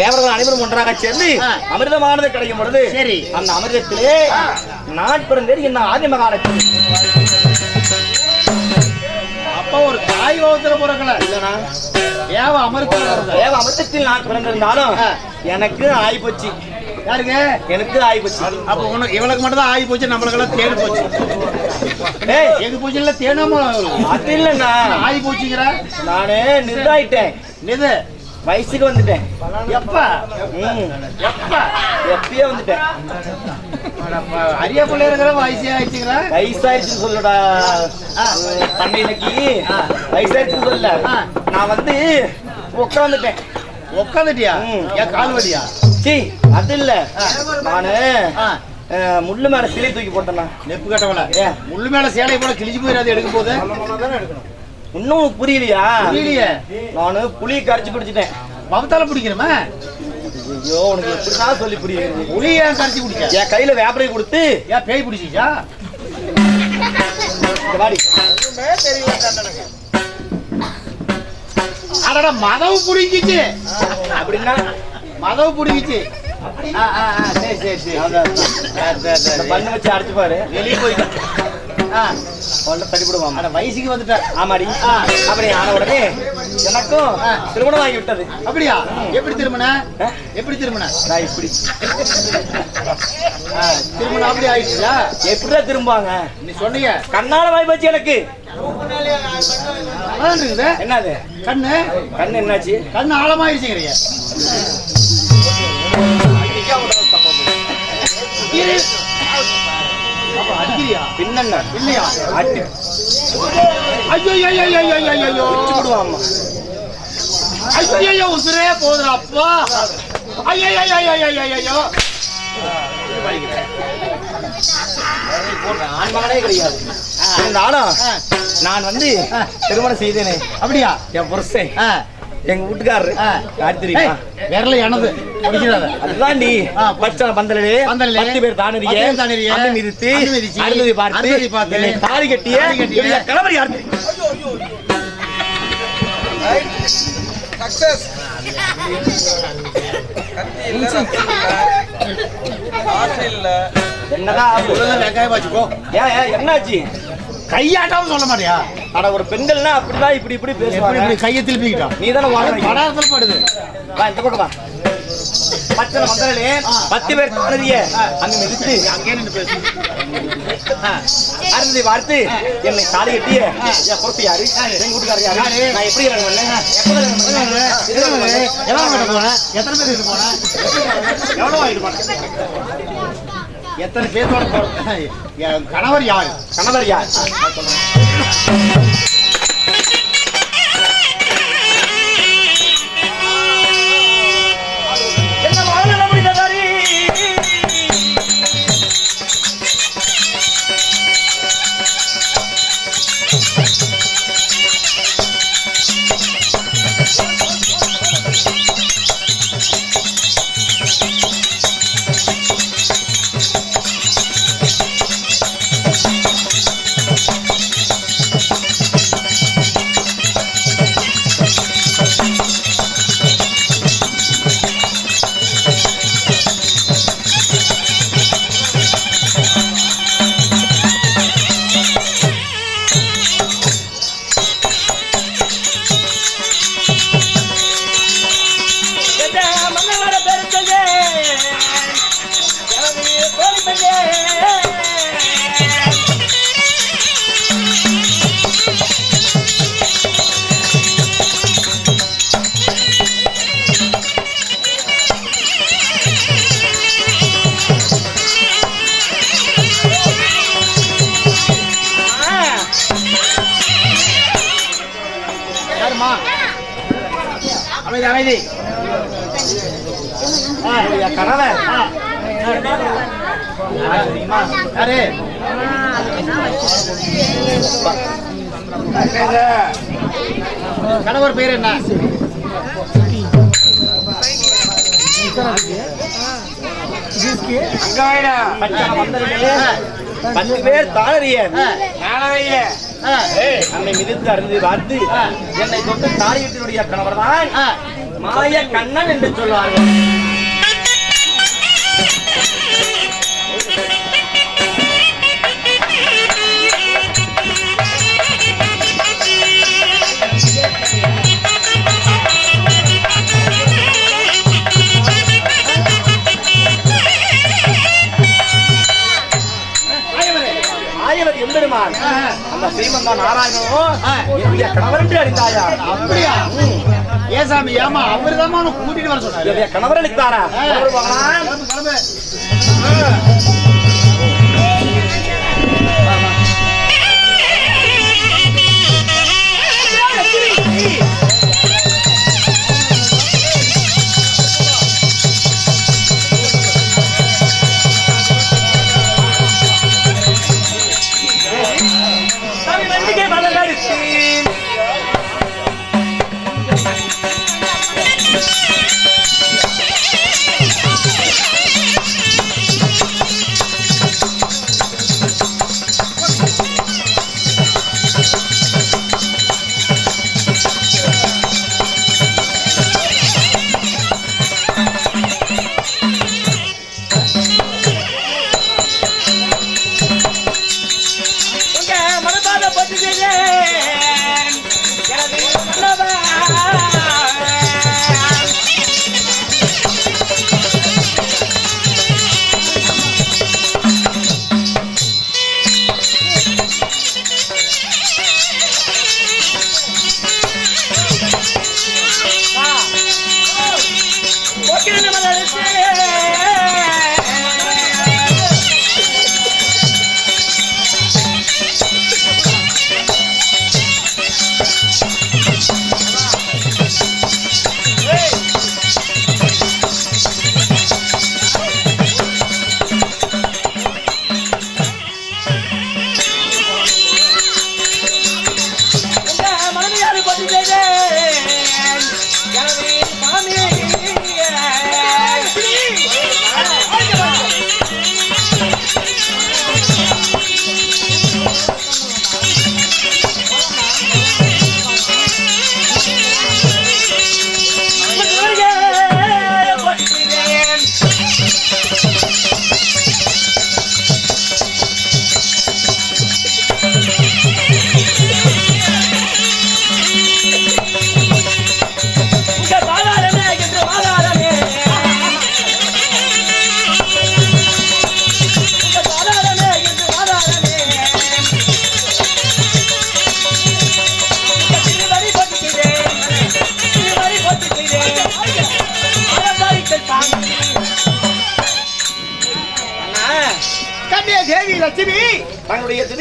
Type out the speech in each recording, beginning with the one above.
தேவர்கள் அனைவரும் ஒன்றாக சேர்ந்து. அமிர்தமானது கிடைக்கும் பொழுது சரி. அந்த அமிர்தத்திலே நான் என்ன ஆதி மகாலட்சுமி. அப்பா ஒரு தாய் வகுத்துல பிறக்கல. இல்லனா தேவ அமிர்தத்தில் நான் பிறந்திருந்தாலும். எனக்கு ஆயிப்போச்சு. யாருங்க எனக்கு ஆயிப்போச்சு அப்ப உனக்கு இவளுக்கு மட்டும் தான் ஆகி போச்சு நம்மளுக்கு எல்லாம் தேடி போச்சு. ஏய் எது போச்சு? இல்ல தேனாம அது இல்லண்ணா. ஆகி போச்சுங்கிற? நானே நிர்தாயிட்டேன் இது வயசுக்கு வந்துட்டேன். எப்ப. எப்ப? எப்பயே வந்துட்டேன். அரியா பிள்ளை இருக்கிற வயசே ஆயிடுச்சுங்கிற? வயசாயிருச்சுன்னு சொல்லுடா. ஆ. வயசாயிருச்சுன்னு சொல்லல. நான் வந்து உட்காந்துட்டேன் உட்காந்துட்டியா. ஏன் கால் வலியா? சி அது இல்ல. நானு முள்ளு மேல சிலை தூக்கி போட்டேன்னா நெப்பு கட்டவள? முள்ளு மேல சேலை போல கிழிச்சு போயிடாது எடுக்கும் போது. இன்னும் உனக்கு புரியலையா? புரியலையே. நானு புளியை கரைச்சு குடிச்சிட்டேன். பவத்தால பிடிக்கணுமா? ஐயோ உனக்கு எப்படிதான் சொல்லி புரியுது? புளி ஏன் கரைச்சி குடிக்க? என் கையில வேப்பரை கொடுத்து ஏன் பேய் பிடிச்சிச்சா? இந்த வாடி. அடடா மதவு பிடிக்கிச்சு. அப்படின்னா மதவு பிடிக்கிச்சு. ஆ, ஆ, ஆ, சரி சரி சரி. பண்ணு வச்சு அடிச்சு பாரு. வெளியே போயிட்டேன் ஆ, கொண்ட தடிப்படுவான் அட வயசுக்கு வந்துட்டேன் ஆமாடி. அப்படி ஆன உடனே எனக்கும். திருமணம் ஆகி விட்டது. அப்படியா? எப்படி திரும்பின ஆ? எப்படி திரும்பின நான் இப்படி. திருமணம் அப்படி ஆயிடுச்சா எப்படிதான் திரும்புவாங்க? நீ சொன்னீங்க கண்ணால வாய் வச்சு எனக்கு. என்னது? கண்ணு. கண்ணு என்னாச்சு? கண்ணு ஆழமாயிருச்சுங்கிறீங்க ஐயோ உசுரே போதுடா அப்பா ஐயோ ஐயோ ஆண்மகனே கிடையாது இருந்தாலும் நான் வந்து. திருமணம் செய்தேனே அப்படியா என் புருஷன் எங்க வீட்டுக்காரரு ஏய், விரல எனது முடிக்கிறாத அதுதாண்டி ஆ. பச்சை பந்தலிலே பந்தலிலே பத்து பேர் தானறிய? தானறிய. மிதிச்சு, அருந்ததி பார்த்து பார்த்து, தாலி கட்டிய கணவர் யார்? சக்சஸ் கத்தி இல்ல ரத்தம் இல்ல என்னதான் வெங்காயம் வச்சுக்கோ ஏன் என்னாச்சு? கையாட்டாவும் சொல்ல மாட்டியா? ஆனா ஒரு பெண்கள்னா அப்படிதான் இப்படி இப்படி பேசுவாங்க. கையை திருப்பிக்கிட்டான் நீ தானே படாரத்தில் படுது வா இந்த பக்கம் வா. பச்சை மந்தலே பத்து பேர் தானறிய அங்க மிதித்து அங்கே நின்று பேசு அருந்ததி பார்த்து என்னை தாலி கட்டிய. என் பொறுப்பு யாரு? எங்க வீட்டுக்காரர் யாரு? நான் எப்படி போன எத்தனை பேர் இது போன எவ்வளவு வாங்கிட்டு போன எத்தனை பேர்த்தோட கணவர் யாரு? கணவர் யார்? கணவர் பேர் என்ன? பத்து பேர் ஆ. ஆ. நம்மை மிதித்து அறிந்து பார்த்து என்னை தொட்டு தாலியிட்டினுடைய கணவர் தான். மாய கண்ணன் என்று சொல்வார்கள். எம்பெருமான் அந்த ஸ்ரீமந்தா நாராயணனும் என்னுடைய அறிந்தாயா அப்படியா? ஏன் சாமி ஏமா அவரு தான் கூட்டிட்டு வர சொன்னாரு. என்னுடைய கணவர் கிளம்பு, கிளம்பு.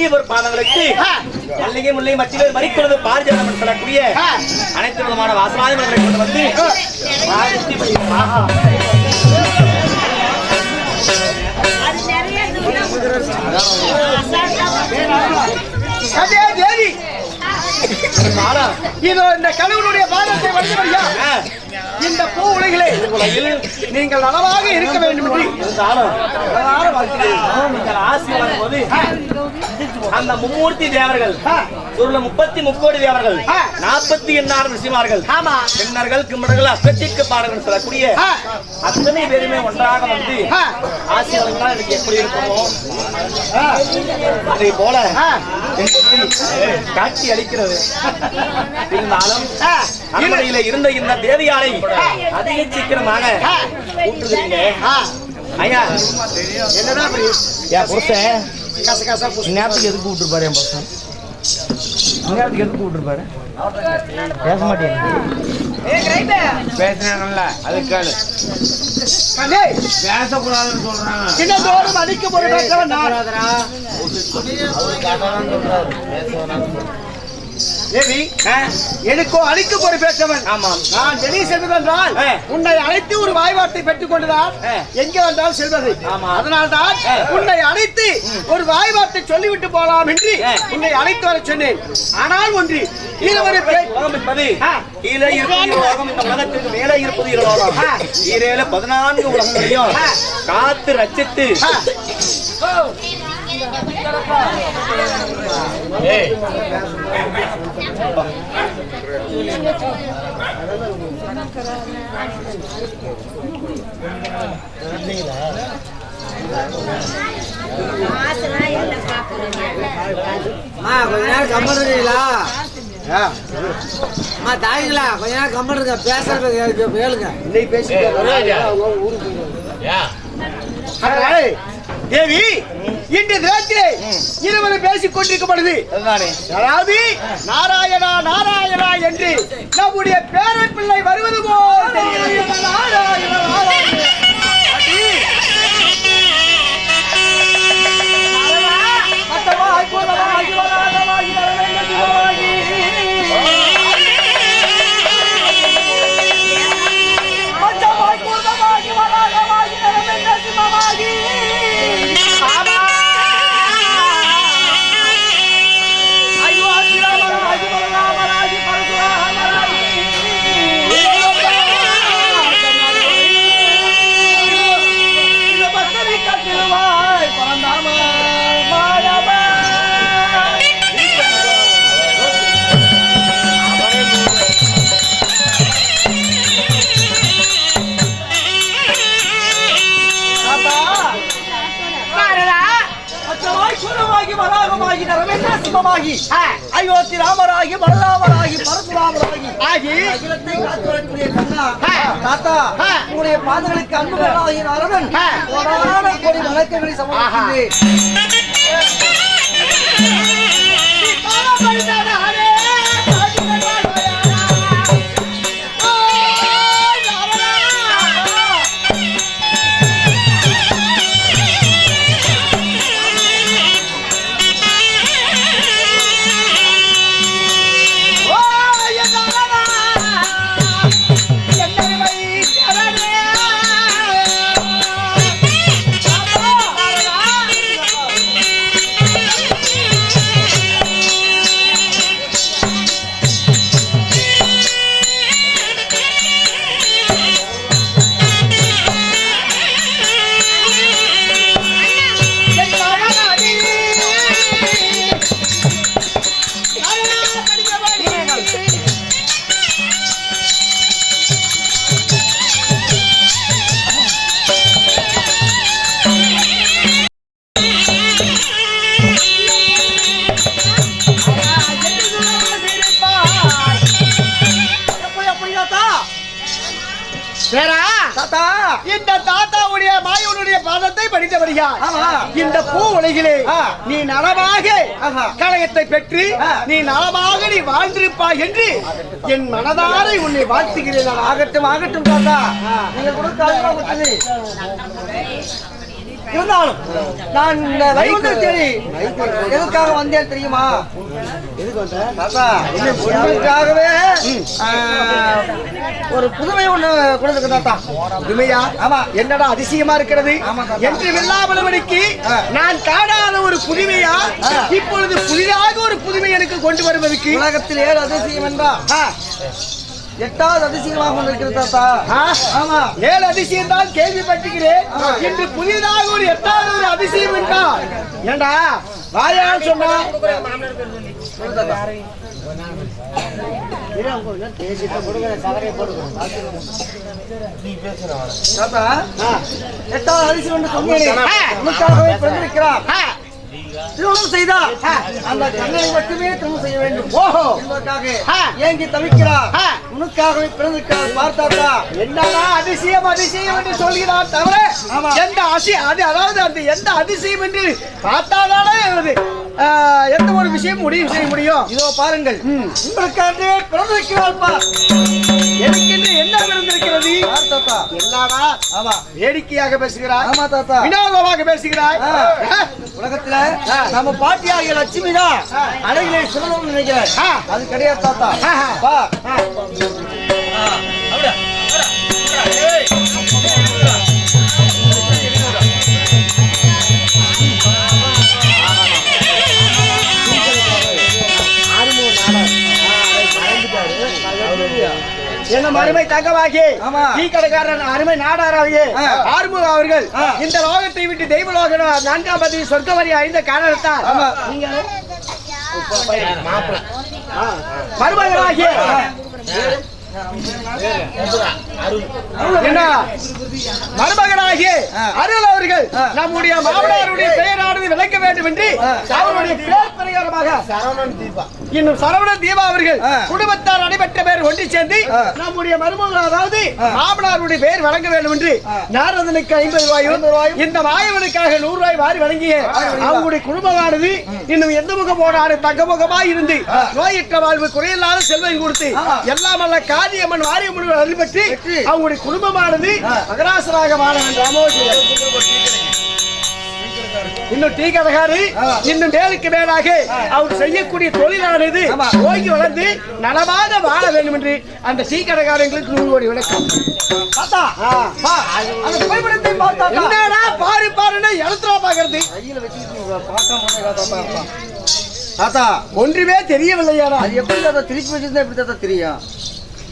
திடீர் பாதங்களுக்கு. மல்லிகை முல்லை மச்சிகள் மறிக்கிறது பாரிஜாதம் சொல்லக்கூடிய. அனைத்து விதமான வாசவாதங்களை கொண்டு வந்து தேவி. இதோ இந்த கணவனுடைய பாதத்தை வழிபடியா ஆ, இந்த பூ உலகிலே உலகில் நீங்கள் நலமாக இருக்க வேண்டும் என்று. இருந்தாலும் பிரகார அந்த மும்மூர்த்தி தேவர்கள். உள்ள முப்பத்தி முக்கோடி தேவர்கள். நாற்பத்தி எண்ணாயிரம் ரிஷிமார்கள் ஆமா. கிண்ணர்கள் கிம்மர்கள் அஸ்வத்திக்கு பாடல்கள் சொல்லக்கூடிய. அத்தனை பேருமே ஒன்றாக வந்து ஆ. ஆசி வழங்கினால் எனக்கு எப்படி இருக்குமோ. அதை போல காட்சி அளிக்கிறது. இருந்தாலும். அரண்மனையில இருந்த இந்த தேவியாரை அதிக சீக்கிரமாக ஆ. ஐயா. அப்படி? என் புருஷன் நேரத்துக்கு எதுக்கு விட்டுருப்பாரு என் புருஷன் நேரத்துக்கு எதுக்கு விட்டுருப்பாரு பேச மாட்டேன். பேசினாங்கல்ல அதுக்கான பேசக்கூடாதுன்னு சொல்றாங்க. அடிக்க தேவி எனக்கோ அழிக்க பேசவன் ஆமாம் நான் வெளியே செல்வதென்றால் ஆ. உன்னை அழைத்து ஒரு வாய்வாட்டை பெற்றுக் கொண்டுதான். எங்கே வந்தால் செல்வது ஆமா. அதனால்தான். உன்னை அழைத்து ஒரு வாய்வாட்டை சொல்லிவிட்டு போலாம் என்று. உன்னை அழைத்து வர சொன்னேன் ஆனால் ஒன்று இருவரை என்பது. கீழே இருப்பது உலகம் இந்த உலகத்திற்கு மேலே இருப்பது. கீழே பதினான்கு உலகங்களையும். காத்து ரச்சித்து கொஞ்ச நேரம் இருக்கீங்களா அம்மா தாய்களா கொஞ்ச நேரம் இருக்க பேசுறது கேளுங்க இன்னைக்கு பேசிட்டு ஏய், தேவி இன்று தினத்திலே இருவர் பேசிக் கொண்டிருக்கப்படுது அதாவது நாராயணா நாராயணா என்று நம்முடைய பேரன் பிள்ளை வருவது போல். நாராயணா, சிவமாகி அயோத்தி ராமராகி பலராமராகி பரசுராமராகி. ஆகி அகிலத்தை காத்து வரக்கூடிய கண்ணா தாத்தா உங்களுடைய பாதங்களுக்கு அன்புகளாகி நரவன் கோடான கோடி வழக்குகளை சமர்ப்பிக்கின்றேன். இந்த தாத்தாவுடைய மாயவனுடைய பாதத்தை படித்தபடியா ஆமா. இந்த பூ உலகிலே. நீ நலமாக. கழகத்தை பெற்று. நீ நலமாக நீ வாழ்ந்திருப்பாய் என்று என் மனதாரை உன்னை வாழ்த்துகிறேன். ஆகட்டும் ஆகட்டும் தாத்தா நீங்க கொடுத்த அனுபவத்துக்கு இருந்தாலும் நான் இந்த தேடி எதுக்காக வந்தேன் தெரியுமா? ஆ, ஒரு புதுமை ஒண்ணு கொடுத்துருக்கு தாத்தா. உண்மையா ஆமா. என்னடா அதிசயமா இருக்கிறது. என்று வெள்ளாமலவனுக்கு ஆ. நான் காணாத ஒரு புதுமையா. இப்பொழுது புதிதாக ஒரு புதுமை எனக்கு கொண்டு வருவதற்கு உலகத்தில் ஏழு அதிசயம் என்றா. எட்டாவது அதிசயமாக கொண்டிருக்கிறது தாத்தா. ஆமா. ஏழு அதிசயம் தான் கேள்விப்பட்டுகிறேன் ஆ. இன்று புதிதாக ஒரு எட்டாவது ஒரு அதிசயம் என்றா ஏண்டா? வாயால் சொன்னா. எட்டாவது அதிசயம் என்று சொன்னேனே. பிறந்திருக்கிறார். திருமணம் செய்தா? அந்த கண்ணனை மட்டுமே திருமணம் செய்ய வேண்டும். ஓஹோ. என்பதற்காக. ஏங்கி தவிக்கிறார். உனக்காகவே பிறந்திருக்கிறார் பார்த்தாத்தா என்னடா அதிசயம் அதிசயம் என்று சொல்கிறான் தவிர. எந்த அசி அது அதாவது அந்த எந்த அதிசயம் என்று பார்த்தாதானே எந்த ஒரு விஷயம் முடிவு செய்ய முடியும். இதோ பாருங்கள். ம். உங்களுக்காகவே பிறந்திருக்கிறார் பார். எனக்கென்று ஆமா வேடிக்கையாக பேசுகிறாய் ஆமா தாத்தா வினோதமாக பேசுகிறாய். உலகத்துல. நம்ம பாட்டியாகிய லட்சுமி தான். அழகிலே சிறந்தவன் நினைக்கிறேன். அது கிடையாது தாத்தா. பா என்ன அருமை தங்கமாகி. டீ கடைக்காரன் அருமை நாடாராகிய ஆ. ஆறுமுக அவர்கள். இந்த லோகத்தை விட்டு தெய்வ லோகம் நான்காம் பதி சொர்க்க வரி அறிந்த காரணத்தால் ஆமா. நீங்க ஆ. மருமகனாகிய என்ன ஆ. அருள் அவர்கள். நம்முடைய மாமனாருடைய பெயரானது விளக்க வேண்டும் என்று. அவருடைய பேர் பிரகாரமாக இன்னும் சரவண தீபா அவர்கள். குடும்பத்தார் அடைபெற்ற பேர் ஒன்று சேர்ந்து. நம்முடைய மருமகள் அதாவது. மாமனாருடைய பெயர் வழங்க வேண்டும் என்று. நாரதனுக்கு ஐம்பது ரூபாயும் இந்த மாயவனுக்காக நூறு ரூபாய் வாரி வழங்கிய அவங்களுடைய குடும்பமானது இன்னும் எந்த முகம் போனாலும் தங்க முகமாய் இருந்து. நோயற்ற வாழ்வு குறையில்லாத செல்வம் கொடுத்து. எல்லாம் அல்ல காரியம்மன் வாரியம்மன் அருள் பெற்று அவங்களுடைய குடும்பமானது ஆ. மகராசராக வாழ வேண்டும். இன்னும் டீ கடைக்காரு ஆ. இன்னும் மேலுக்கு மேலாக அவர் செய்யக்கூடிய தொழிலானது. ஓங்கி வளர்ந்து நலமாக வாழ வேண்டும் என்று அந்த டீ கடைக்காரங்களுக்கு நூறு கோடி விளக்கம். என்னடா பாரு பாருன்னு எழுத்துறா பாக்குறது? கையில தாத்தா ஒன்றுமே தெரியவில்லையாடா. எப்படி தாத்தா? திருப்பி வச்சிருந்தா எப்படி தாத்தா தெரியும்?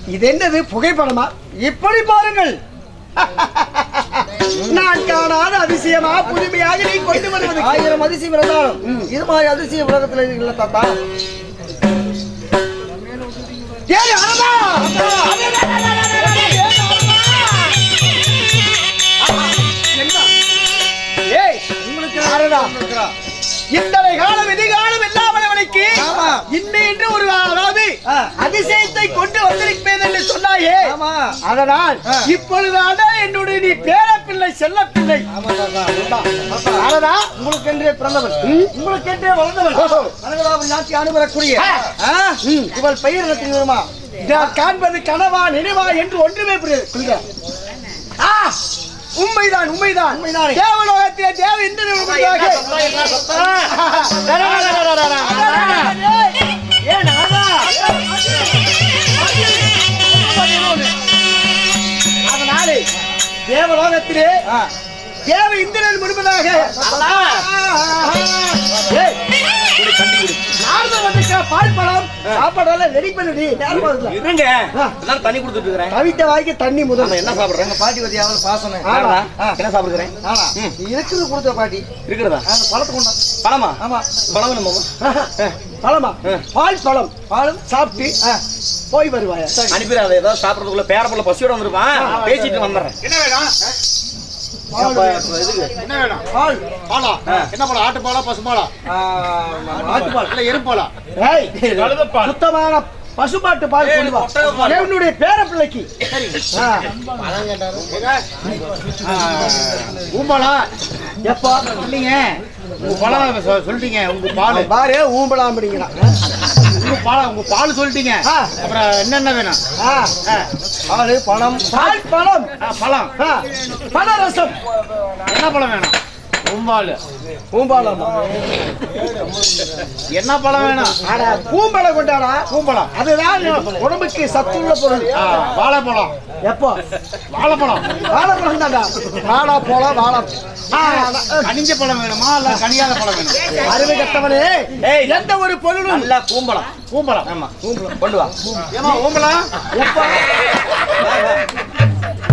இது என்னது புகைப்படமா? இப்படி பாருங்கள். நான் காணாத அதிசயமா புதுமையாக நீ கொண்டு வருவது. ஆயிரம் அதிசயம் இருந்தாலும் இது மாதிரி அதிசயம் உலகத்துல இல்ல தாத்தா? ஏய், உங்களுக்கு அரடா. இத்தனை காலம் இல்லாமல் அவனுக்கு ஆமா. இன்னென்று ஒரு அதாவது. அதிசயத்தை கொண்டு வந்திருப்பேன் என்று சொன்னாயே. அதனால். இப்பொழுதான என்னுடைய நீ பேரப்பிள்ளை தாத்தா அரடா உங்களுக்கு என்றே பிறந்தவள். உங்களுக்கு என்றே வளர்ந்தவள். கனகதாபுரி நாட்டி அனுபவக்கூடிய. இவள் பெயர் தெரியுமா நான் காண்பது கனவா நினைவா என்று ஒன்றுமே புரியுதா? உண்மைதான் உண்மைதான்? தேவலோகத்திலே தேவ இந்திரன் தேவலோகத்திலே. தேவ இந்திரன் வந்திருக்கிற பால் பழம். சாப்பாடெல்லாம் ரெடி பண்ணுடி. நேரம் ஆகுதுல. இருங்க. ஆ. எல்லாரும் தண்ணி கொடுத்துட்டு இருக்கிறேன் கவித்த வாய்க்கு தண்ணி முதல். என்ன சாப்பிடுறேன்? பாட்டி அவள். என்ன சாப்பிடுறேன் கொடுத்த பாட்டி. இருக்கிறதா? அந்த பழத்தை கொண்டா பழமா? ஆமா. பழம் பழமா? பால் பழம். பாலும் சாப்பிட்டு. போய் வருவாயா? அனுப்பிடாத ஏதாவது சாப்பிடறதுக்குள்ள பேரப்புள்ள பசியோட வந்திருப்பான். பேசிட்டு வந்துடுறேன். என்ன வேணும்? என்ன வேணும்? பால். பாலா. என்ன பாலா? ஆட்டு பாலா பசு பாலா ஆ, ஆட்டுப்பால். இல்ல எருமை பாலா ஏய் சுத்தமான பசுமாட்டு பால் பால். என்னுடைய பேர பிள்ளைக்கு. ஊம்பாலா? எப்பா? இல்லைங்க உங்க பழம் சொல்லிட்டீங்க. உங்க பால். பாரு ஊம்பலாம் அப்படிங்கிறான். உங்க பால் உங்க பால் சொல்லிட்டீங்க. அப்புறம் என்னென்ன வேணும். பால் பழம். பால் பழம். பழம். ஆ. பழரசம் என்ன பழம் வேணும்? பூம்பால். பூம்பாலம் என்ன பழம் வேணும்? பூம்பழம் கொண்டாடா. பூம்பழம். அதுதான் உடம்புக்கு சத்துள்ள பொருள். வாழைப்பழம். எப்போ? வாழைப்பழம். வாழைப்பழம் தான்டா. வாழா போலாம் வாழா ஆ, கனிஞ்ச பழம் வேணுமா இல்ல கனியாத பழம் வேணும்? அறிவு கட்டவனே ஏய். எந்த ஒரு பொருளும் நல்லா பூம்பழம். பூம்பழம். ஆமா. கொண்டு வா. ஏமா உனக்கு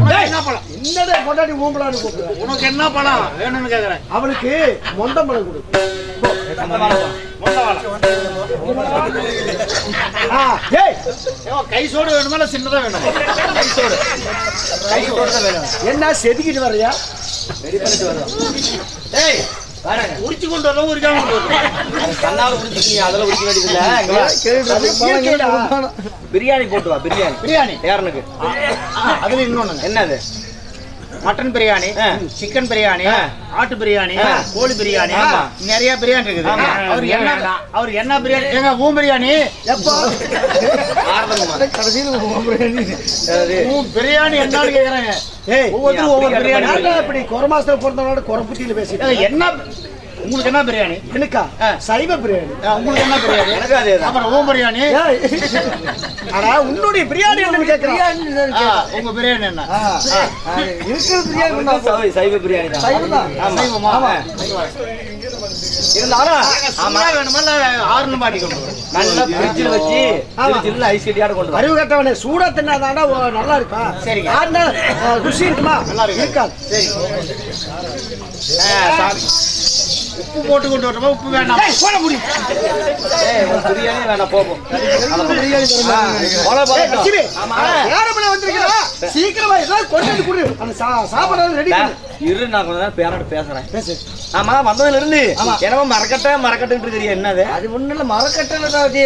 என்ன பழம்? என்னடா கொண்டாடி ஊம்பலான்னு கூப்பிடுற உனக்கு என்ன பழம்? வேணும்னு கேக்குறேன். கொடு. வாழை ஆ, ஏய்! ஏம்மா, கை சோடு வேணுமா சின்னதா வேணும்? கை சோடு. கை சோடு வேணும். என்ன செதுக்கிட்டு வர்றியா? ரெடி பண்ணிட்டு வருவோம் ஏய் உரிச்சு கொண்டு வரலாம் உரிக்காம கொண்டு வரலாம் கண்ணால குடிச்சிட்டு அதெல்லாம் குடிக்க வேண்டியது இல்ல இங்க வா. அது இயற்கைடா. பிரியாணி போட்டு வா பிரியாணி. பிரியாணி. பேரனுக்கு அதுல இன்னொன்னு. என்னது? மட்டன் பிரியாணி. சிக்கன் பிரியாணி. ஆட்டு பிரியாணி. கோழி பிரியாணி. நிறைய பிரியாணி இருக்குது. அவர் என்ன அவர் என்ன பிரியாணி ஏங்க ஊம் பிரியாணி எப்பா கடைசியில் ஊம் பிரியாணி. என்னன்னு கேக்குறாங்க ஏய் ஒவ்வொருத்தரும் ஒவ்வொரு பிரியாணி ஏன்டா இப்படி கொர மாசத்துல பிறந்தவனோட குறப்புத்தியில பேசிட்டு என்ன உங்களுக்கு என்ன பிரியாணி? எனக்கா. சைவ பிரியாணி. உங்களுக்கு என்ன பிரியாணி? எனக்கு அதே அப்புறம் ஊம் பிரியாணி? ஏய். ஆனா உன்னுடைய பிரியாணி என்னன்னு கேக்குறான் உங்க பிரியாணி என்ன? இருக்கிற பிரியாணி. சைவ- சைவ பிரியாணி தான். சைவம் தான். சைவமா? ஆமா. இருந்தாலும் ஆமா ஆமா. வேணுமா இல்ல ஆறுனு பாட்டி கொண்டு நல்ல ஃப்ரிட்ஜில் வச்சு. ஜில்லு ஐஸ் கட்டியாட கொண்டு. அறிவு கட்டவனே சூடா நல்லா இருக்கா? சரிங்க. ஆறுனா, அஹ், ருசி இருக்குமா? நல்லா இருக்கு. இருக்காது. சரி. சாமி. உப்பு போட்டு கொண்டு வரணுமா? உப்பு வேண்டாம் ஏய், போட முடியும் பிரியாணி வேணாம் போகும் சீக்கிரமா ஏதாவது கொண்டு வந்து கொடு. அந்த சா- சாப்பாடு ரெடி இரு நான் கொஞ்ச நேரம் பேரண்ட பேசுறேன். பேசு. ஆமா வந்ததுல இருந்து. என்னமோ மறக்கட்ட மறக்கட்டு இருக்கிறீ என்னது? அது ஒண்ணு இல்ல மரக்கட்டை அது.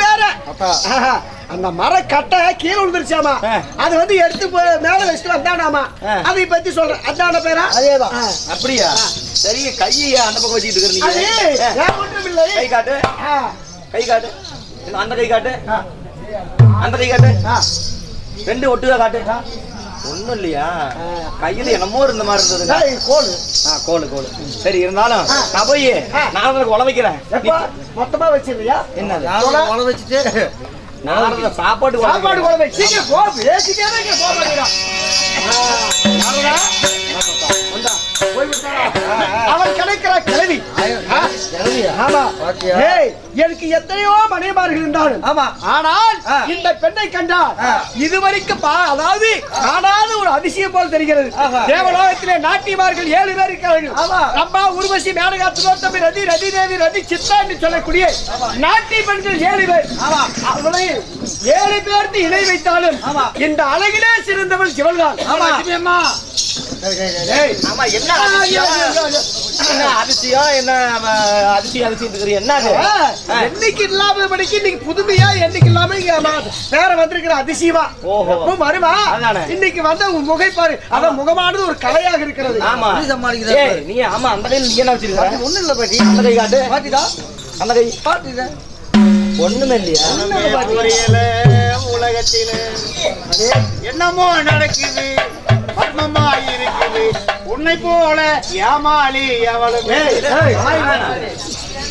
வேற. அந்த மரக்கட்டை கீழே விழுந்துருச்சாமா. அது வந்து எடுத்து போய் மேல வச்சுட்டு வந்தானாமா. அதை பத்தி சொல்றேன் அதான பேரா? அதேதான். அப்படியா? சரி கையை அந்த பக்கம் வச்சுட்டு இருக்கிறீங்க? வேற ஒன்றும் இல்லை. கை காட்டு. கை காட்டு. அந்த கை காட்டு? அந்த கை காட்டு. ஆ. ரெண்டு ஒட்டுதா காட்டு? ஒண்ணும் இல்லையா? கையில என்னமோ இருந்த மாதிரி இருந்ததுங்க. ஏய், கோலு. ஆ கோலு கோலு. சரி இருந்தாலும் நான் போய் நான் உனக்கு உழ வைக்கிறேன் எப்பா மொத்தமா வச்சிருந்தியா என்னது? உழ வச்சுட்டு சாப்பாடு சாப்பாடு. குழம்பு சீக்கிரம் போ பேசிட்டே போக மாட்டேங்கிறான். அவன் கிடைக்கிற கிழவி? ஆமா. எனக்கு எத்தனையோ மனைமார்கள் இருந்தாலும் ஆமா. ஆனால் இந்த பெண்ணை கண்டால் இதுவரைக்கும் அதாவது காணாத ஒரு அதிசயம் போல் தெரிகிறது. தேவலோகத்திலே நாட்டியமார்கள் ஏழு பேர் இருக்கிறார்கள். ரம்பா உருவசி மேனகா துரோத்தமி ரதி ரதி தேவி ரதி சித்தா என்று சொல்லக்கூடிய நாட்டிய பெண்கள் ஏழு பேர். அவளை ஏழு பேர்த்து இணை வைத்தாலும் இந்த அழகிலே சிறந்தவள் சிவள்தான் அம்மா. ஏய், ஆமா என்ன. என்ன அதிசயம்? என்ன அதிசயம் அதிசயம் இருக்கிறீ என்ன அது? ஆ, என்னைக்கு இல்லாம படிக்கு இன்னைக்கு புதுமையா என்னைக்கு இல்லாம வேற வந்திருக்கிற அதிசயமா. ஓஹோ. அதானே. இன்னைக்கு வந்த உன் முகை பாரு. அதான் முகமானது ஒரு கலையாக இருக்கிறது. ஆமா. ஏய், நீ ஆமா அந்த கையில நீ என்ன வச்சிருக்க? ஒண்ணு இல்ல பாட்டி. அந்த கை காட்டு. பாட்டிதா அந்த கை. பாட்டிதா ஒண்ணுமே இல்லையா? உலகத்தில. என்னமோ நடக்குது. பத்மமா இருக்குது உன்னை போல ஏமாளி எவளும்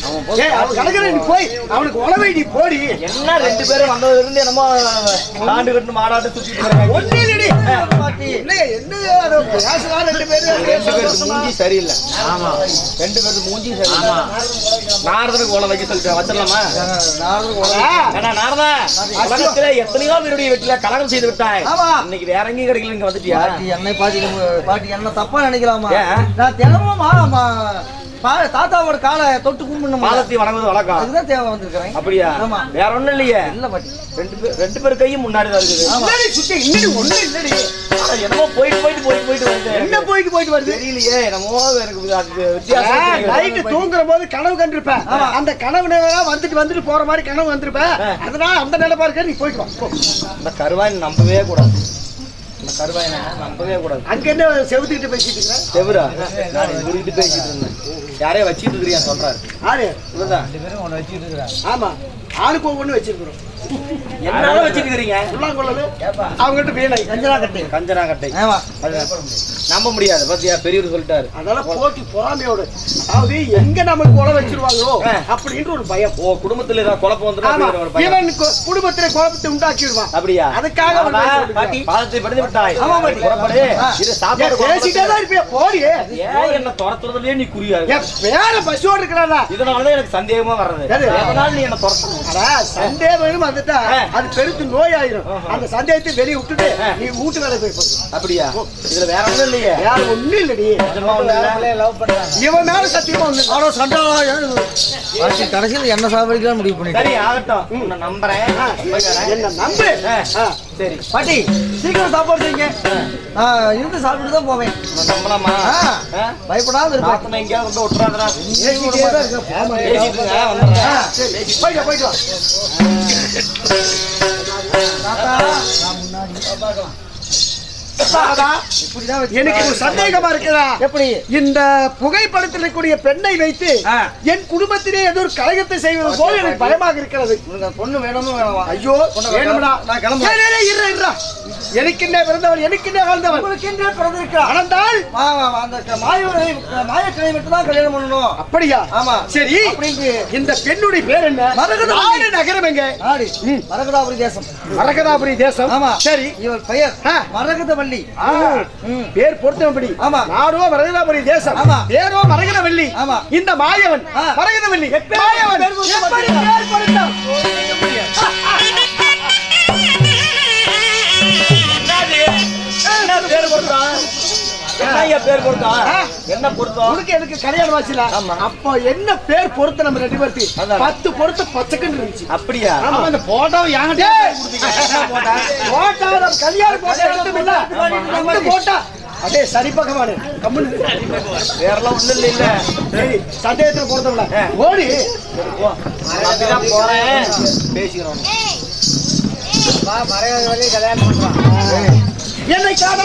ஏய், ஏய், ஏய், அவன் கலக்குற நீ போய் அவனுக்கு உழவை நீ போடி. என்ன ரெண்டு பேரும் வந்ததுல இருந்து என்னமோ ஆண்டு கட்டு மாடாட்டு சுத்திட்டு இருக்காங்க. ஒண்ணு இல்லடி. என்ன என்ன அது பேசுறா ரெண்டு பேரும் ரெண்டு பேருக்கு மூஞ்சி சரியில்லை. ஆமா. ரெண்டு பேருக்கு மூஞ்சி சரியில்லை. நாரதனுக்கு உழ வைக்க சொல்லிட்டு வச்சிடலாமா? ஏன்னா நாரதா உலகத்துல எத்தனையோ பேருடைய வீட்டுல கலகம் செய்து விட்டாய். ஆமா. இன்னைக்கு வேற எங்கேயும் கிடைக்கல இங்க வந்துட்டியா? என்னை பாட்டி பாட்டி என்ன தப்பா நினைக்கலாமா? நான் தினமும் தாத்தாவோட காலை தொட்டு கும்பிடணும் பாலத்தை வணங்குவது வழக்கம். அதுதான் தேவை வந்திருக்கிறேன். அப்படியா? ஆமா. வேற ஒண்ணும் இல்லையே? இல்ல பாட்டி. ரெண்டு பேர் ரெண்டு பேர் கையும் முன்னாடி தான் இருக்குது. இல்லடி சுத்தி? ஒண்ணு இல்லடி. என்னமோ போயிட்டு போயிட்டு போயிட்டு போயிட்டு வருது. என்ன போயிட்டு போயிட்டு வருது? தெரியலையே என்னமோ எனக்கு அது வித்தியாசம் நைட்டு. தூங்குற போது கனவு கண்டிருப்ப அந்த கனவு நேரா வந்துட்டு வந்துட்டு போற மாதிரி கனவு வந்திருப்ப அதனால அந்த நிலைப்பா இருக்க நீ போயிட்டு வா. இந்த கருவாய் நம்பவே கூடாது. கருவாய் நம்பவே கூடாது. அங்க என்ன செவுத்துக்கிட்டு பேசிட்டு இருக்கிற? செவரா? நான் இவர்கிட்ட பேசிட்டு இருந்தேன். யாரையோ வச்சிட்டு இருக்கிறியா சொல்றாரு. ஆறு இவர்தான். ஆமா. ஆளுக்கு ஒவ்வொன்று வச்சிருக்கிறோம். என்னால வச்சிட்டு இருக்கிறீங்க உள்ளாங்கொள்ளது அவங்ககிட்ட வீணை. கஞ்சனா கட்டு கஞ்சனா கட்டை நம்ப முடியாது. பாத்தியா பெரியவர் சொல்லிட்டாரு. அதனால போட்டி பொறாமையோடு. அதாவது எங்க நமக்கு உழ வச்சிருவாங்களோ. அப்படின்ற ஒரு பயம். ஓ குடும்பத்துல ஏதாவது குழப்பம் வந்துடும். இவன் குடும்பத்திலே குழப்பத்தை உண்டாக்கிடுவான். அப்படியா? அதுக்காக பாட்டி பாதத்தை படிந்து விட்டாய். ஆமா, பாட்டி. புறப்படு. இது சாப்பாடு பேசிட்டே தான் இருப்பியா? போடி. ஏன் என்ன துரத்துறதுலயே நீ குறியா? என் பேர பசுவோடு இருக்கிறானா? இதனாலதான் எனக்கு சந்தேகமா வர்றது. எது? எதனால நீ என்ன துரத்தணும் அடா, சந்தேகம் வந்துட்டா. ஆ. அது பெருத்து நோய் ஆயிரும். அந்த சந்தேகத்தை வெளியே விட்டுட்டு. நீ வீட்டு வேலை போய். அப்படியா? இதுல வேற ஒண்ணும் இல்லையே. வேற ஒண்ணும் இல்லடி? இவன் மேல சத்தியமா ஒண்ணு சண்டாளா பாட்டி கடைசியில் என்ன சாப்பிடுக்கலாம் முடிவு பண்ணிட்டேன் சரி ஆகட்டும். நம்புறேன். என்ன நம்பு. சரி. பாட்டி சீக்கிரம் சாப்பாடு செய்யுங்க. நான் இருந்து சாப்பிட்டு தான் போவேன். நம்பலாமா இருப்பேன் பாத்தனை எங்கேயாவது வந்து விட்டுறாதடா. போயிட்டு போயிட்டு வா. எனக்கு ஒரு சந்தேகமா இருக்குதா? எப்படி? இந்த புகைப்படத்தில் இருக்கக்கூடிய பெண்ணை வைத்து. என் குடும்பத்திலே ஏதோ ஒரு கழகத்தை செய்வது போல எனக்கு பயமாக இருக்கிறது. பொண்ணு வேணாமா ஐயோ வேணும்டா. நான் கிளம்புறேன். இருடா, இருடா. எனக்கென்ன பிறந்தவன் எனக்கென்ன வாழ்ந்தவன் உங்களுக்கு என்ன பிறந்திருக்கிறார் வளர்ந்தால் ஆ, ஆ, ஆ, அந்த மாயவனை மாயக்கலை மட்டும் தான் கல்யாணம் பண்ணணும். அப்படியா? ஆமா. சரி. இந்த பெண்ணுடைய பேர் என்ன. நாடு நகரம் எங்க? மரகதாபுரி தேசம். மரகதாபுரி தேசம். ஆமா. சரி. இவர் பெயர் ஆ. ஆ, பேர் பொருத்தமபடி. ஆமா. நாடோ மரகதாபுரி தேசம். ஆமா. பேரோ மரகதவல்லி ஆமா. இந்த மாயவன் ஆ. மரகதவல்லி மாயவன். பேர் பொருத்தம் என்ன பேர் பொருத்தம். என்ன பொருத்தம் உனக்கு எனக்கு கல்யாணம் ஆச்சுல. அப்போ என்ன பேர் பொருத்தம் நம்ம ரெண்டு அதான். பத்து பொருத்தம் பச்சைக்குன்னு இருந்துச்சு. அப்படியா? ஆமா. இந்த போட்டோவை என்கிட்ட போட்டா கல்யாணம் போட்டா மட்டும் இல்ல. அந்த போட்டா அதே சரி பக்கமானு கம்முன்னு வேறெல்லாம் ஒண்ணு இல்ல இல்ல. சரி சந்தேகத்துல பொருத்தம்ல ஓடி. போறேன். பேசிக்கிறோம். மரகதவள்ளி கல்யாணம் பண்றான் என்னை காண